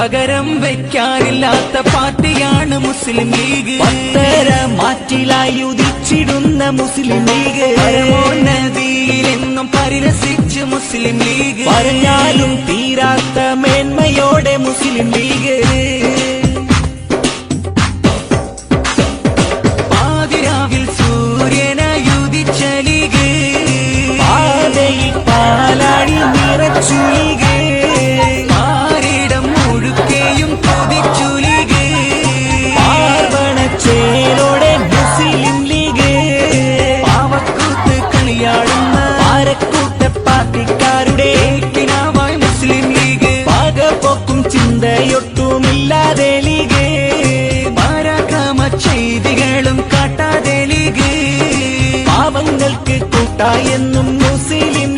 പകരം വെക്കാനില്ലാത്ത പാർട്ടിയാണ് മുസ്ലിം ലീഗ്. പത്തര മാറ്റിലായി ഉദിച്ചിടുന്ന മുസ്ലിം ലീഗ്. പരമോന്നതിയിലെന്നും പരിരസിച്ച് മുസ്ലിം ലീഗ്. പറഞ്ഞാലും തീരാത്ത മേന്മയോടെ മുസ്ലിം ലീഗ്. പാതിരാവിൽ സൂര്യനയുദിച്ച ലീഗ്. പാതയിൽ പാലാടി നിറച്ചു കൂട്ടായെന്നും മുസ്ലിം